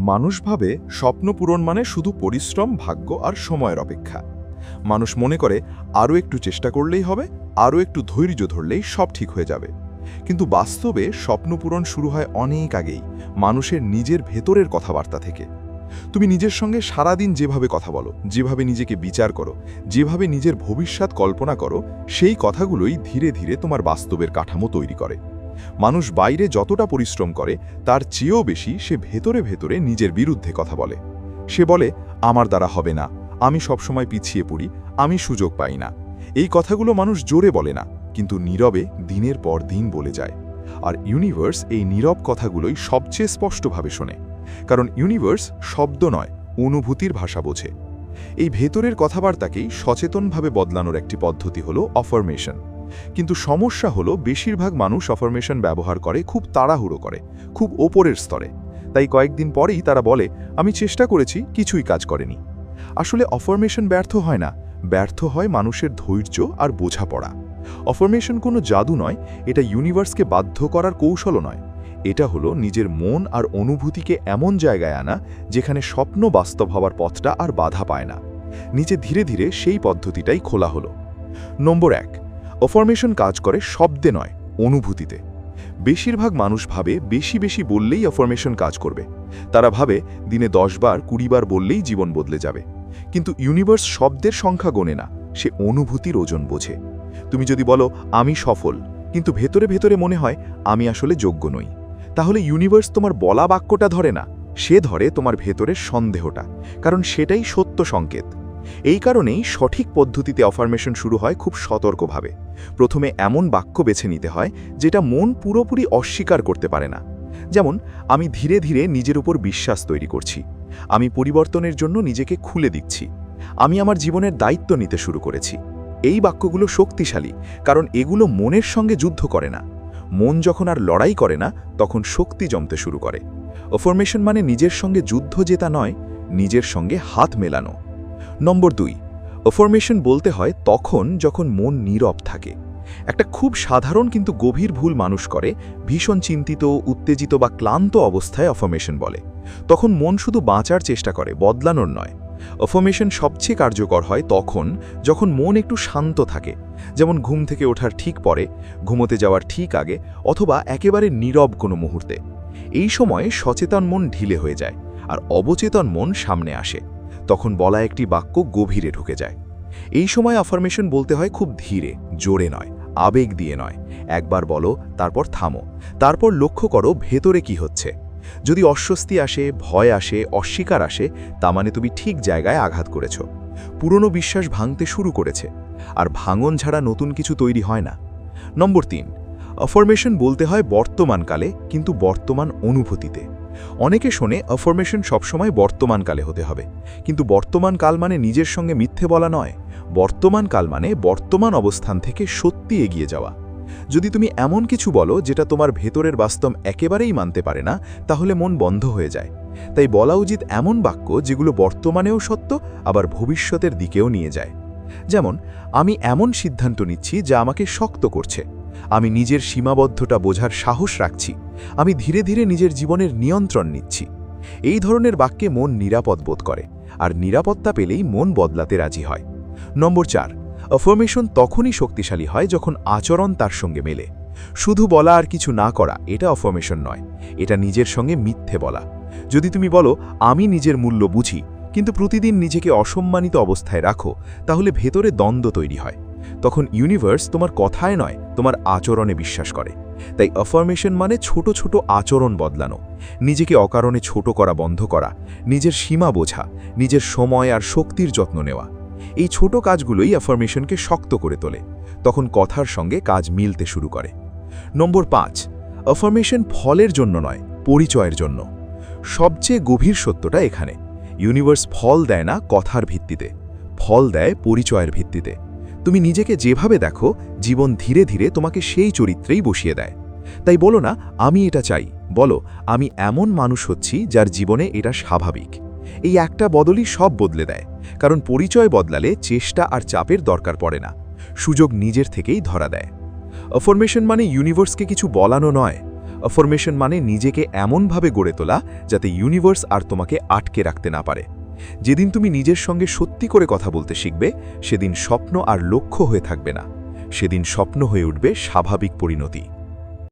মানুষ ভাবে স্বপ্ন পূরণ মানে শুধু পরিশ্রম, ভাগ্য আর সময়ের অপেক্ষা। মানুষ মনে করে আরও একটু চেষ্টা করলেই হবে, আরও একটু ধৈর্য ধরলেই সব ঠিক হয়ে যাবে। কিন্তু বাস্তবে স্বপ্ন পূরণ শুরু হয় অনেক আগেই, মানুষের নিজের ভেতরের কথাবার্তা থেকে। তুমি নিজের সঙ্গে সারাদিন যেভাবে কথা বলো, যেভাবে নিজেকে বিচার করো, যেভাবে নিজের ভবিষ্যৎ কল্পনা করো, সেই কথাগুলোই ধীরে ধীরে তোমার বাস্তবের কাঠামো তৈরি করে। মানুষ বাইরে যতটা পরিশ্রম করে, তার চেয়েও বেশি সে ভেতরে ভেতরে নিজের বিরুদ্ধে কথা বলে। সে বলে, আমার দ্বারা হবে না। আমি সবসময় পিছিয়ে পড়ি। আমি সুযোগ পাই না। এই কথাগুলো মানুষ জোরে বলে না, কিন্তু নীরবে দিনের পর দিন বলে যায়। আর ইউনিভার্স এই নীরব কথাগুলোই সবচেয়ে স্পষ্টভাবে শোনে। কারণ ইউনিভার্স শব্দ নয়, অনুভূতির ভাষা বোঝে। এই ভেতরের কথাবার্তাকেই সচেতনভাবে বদলানোর একটি পদ্ধতি হল অফার্মেশন কিন্তু সমস্যা হলো বেশিরভাগ মানুষ অফার্মেশন ব্যবহার করে, খুব তাড়াহুড়ো করে, খুব ওপরের স্তরে। তাই কয়েকদিন পরেই তারা বলে, আমি চেষ্টা করেছি, কিছুই কাজ করেনি। আসলে অফার্মেশন ব্যর্থ হয় না। ব্যর্থ হয় মানুষের ধৈর্য আর বোঝাপড়া। অফার্মেশন কোনো জাদু নয়, এটা ইউনিভার্সকে বাধ্য করার কৌশলও নয়। এটা হলো নিজের মন আর অনুভূতিকে এমন জায়গায় আনা, যেখানে স্বপ্ন বাস্তব হওয়ার পথটা আর বাধা পায় না। নিচে ধীরে ধীরে সেই পদ্ধতিটাই খোলা হলো। নম্বর এক অফরমেশন কাজ করে শব্দে নয়, অনুভূতিতে। বেশিরভাগ মানুষ ভাবে বেশি বেশি বললেই অফরমেশন কাজ করবে। তারা ভাবে দিনে দশ বার, কুড়ি বার বললেই জীবন বদলে যাবে। কিন্তু ইউনিভার্স শব্দের সংখ্যা গোনে না, সে অনুভূতির ওজন বোঝে। তুমি যদি বলো, আমি সফল কিন্তু ভেতরে ভেতরে মনে হয়, আমি আসলে যোগ্য নই তাহলে ইউনিভার্স তোমার বলা বাক্যটা ধরে না, সে ধরে তোমার ভেতরের সন্দেহটা। কারণ সেটাই সত্য সংকেত। এই কারণেই সঠিক পদ্ধতিতে অফার্মেশন শুরু হয় খুব সতর্কভাবে। প্রথমে এমন বাক্য বেছে নিতে হয় যেটা মন পুরোপুরি অস্বীকার করতে পারে না। যেমন, আমি ধীরে ধীরে নিজের উপর বিশ্বাস তৈরি করছি। আমি পরিবর্তনের জন্য নিজেকে খুলে দিচ্ছি। আমি আমার জীবনের দায়িত্ব নিতে শুরু করেছি। এই বাক্যগুলো শক্তিশালী, কারণ এগুলো মনের সঙ্গে যুদ্ধ করে না। মন যখন আর লড়াই করে না, তখন শক্তি জমতে শুরু করে। অফরমেশন মানে নিজের সঙ্গে যুদ্ধ জেতা নয়, নিজের সঙ্গে হাত মেলানো। নম্বর দুই অফরমেশন বলতে হয় তখন যখন মন নীরব থাকে। একটা খুব সাধারণ কিন্তু গভীর ভুল মানুষ করে, ভীষণ চিন্তিত, উত্তেজিত বা ক্লান্ত অবস্থায় অফরমেশন বলে। তখন মন শুধু বাঁচার চেষ্টা করে, বদলানোর নয়। অফরমেশন সবচেয়ে কার্যকর হয় তখন যখন মন একটু শান্ত থাকে, যেমন ঘুম থেকে ওঠার ঠিক পরে, ঘুমোতে যাওয়ার ঠিক আগে, অথবা একেবারে নীরব কোনো মুহূর্তে। এই সময়ে সচেতন মন ঢিলে হয়ে যায়, আর অবচেতন মন সামনে আসে। তখন বলা একটি বাক্য গভীরে ঢুকে যায়। এই সময় আফার্মেশন বলতে হয় খুব ধীরে, জোরে নয়, আবেগ দিয়ে নয়। একবার বলো, তারপর থামো। তারপর লক্ষ্য করো ভেতরে কি হচ্ছে। যদি অস্বস্তি আসে, ভয় আসে, অস্বীকার আসে, তা মানে তুমি ঠিক জায়গায় আঘাত করেছ। পুরনো বিশ্বাস ভাঙতে শুরু করেছে। আর ভাঙন ছাড়া নতুন কিছু তৈরি হয় না। নম্বর তিন অফরমেশন বলতে হয় বর্তমানকালে কিন্তু বর্তমান অনুভূতিতে। অনেকে শোনে অফরমেশন সবসময় বর্তমানকালে হতে হবে। কিন্তু বর্তমান কাল মানে নিজের সঙ্গে মিথ্যে বলা নয়। বর্তমান কাল মানে বর্তমান অবস্থান থেকে সত্যি এগিয়ে যাওয়া। যদি তুমি এমন কিছু বলো যেটা তোমার ভেতরের বাস্তব একেবারেই মানতে পারে না, তাহলে মন বন্ধ হয়ে যায়। তাই বলা উচিত এমন বাক্য যেগুলো বর্তমানেও সত্য, আবার ভবিষ্যতের দিকেও নিয়ে যায়। যেমন, আমি এমন সিদ্ধান্ত নিচ্ছি যা আমাকে শক্ত করছে। আমি নিজের সীমাবদ্ধতা বোঝার সাহস রাখছি। আমি ধীরে ধীরে নিজের জীবনের নিয়ন্ত্রণ নিচ্ছি। এই ধরনের বাক্যে মন নিরাপদ বোধ করে, আর নিরাপত্তা পেলেই মন বদলাতে রাজি হয়। নম্বর চার অফরমেশন তখনই শক্তিশালী হয় যখন আচরণ তার সঙ্গে মেলে। শুধু বলা আর কিছু না করা, এটা অফরমেশন নয়, এটা নিজের সঙ্গে মিথ্যে বলা। যদি তুমি বলো, আমি নিজের মূল্য বুঝি, কিন্তু প্রতিদিন নিজেকে অসম্মানিত অবস্থায় রাখো, তাহলে ভেতরে দ্বন্দ্ব তৈরি হয়। তখন ইউনিভার্স তোমার কথায় নয়, তোমার আচরণে বিশ্বাস করে। তাই অফার্মেশন মানে ছোট ছোট আচরণ বদলানো। নিজেকে অকারণে ছোট করা বন্ধ করা, নিজের সীমা বোঝা, নিজের সময় আর শক্তির যত্ন নেওয়া। এই ছোট কাজগুলোই অ্যাফার্মেশনকে শক্ত করে তোলে, তখন কথার সঙ্গে কাজ মিলতে শুরু করে। নম্বর পাঁচ অফার্মেশন ফলের জন্য নয়, পরিচয়ের জন্য। সবচেয়ে গভীর সত্যটা এখানে। ইউনিভার্স ফল দেয় না কথার ভিত্তিতে, ফল দেয় পরিচয়ের ভিত্তিতে। তুমি নিজেকে যেভাবে দেখো, জীবন ধীরে ধীরে তোমাকে সেই চরিত্রেই বসিয়ে দেয়। তাই বলো না, আমি এটা চাই। বলো, আমি এমন মানুষ হচ্ছি যার জীবনে এটা স্বাভাবিক। এই একটা বদলই সব বদলে দেয়, কারণ পরিচয় বদলালে চেষ্টা আর চাপের দরকার পড়ে না। সুযোগ নিজের থেকেই ধরা দেয়। অফরমেশন মানে ইউনিভার্সকে কিছু বলানো নয়। অফরমেশন মানে নিজেকে এমনভাবে গড়ে তোলা যাতে ইউনিভার্স আর তোমাকে আটকে রাখতে না পারে। যেদিন তুমি নিজের সঙ্গে সত্যি করে কথা বলতে শিখবে, সেদিন স্বপ্ন আর লক্ষ্য হয়ে থাকবে না। সেদিন স্বপ্ন হয়ে উঠবে স্বাভাবিক পরিণতি।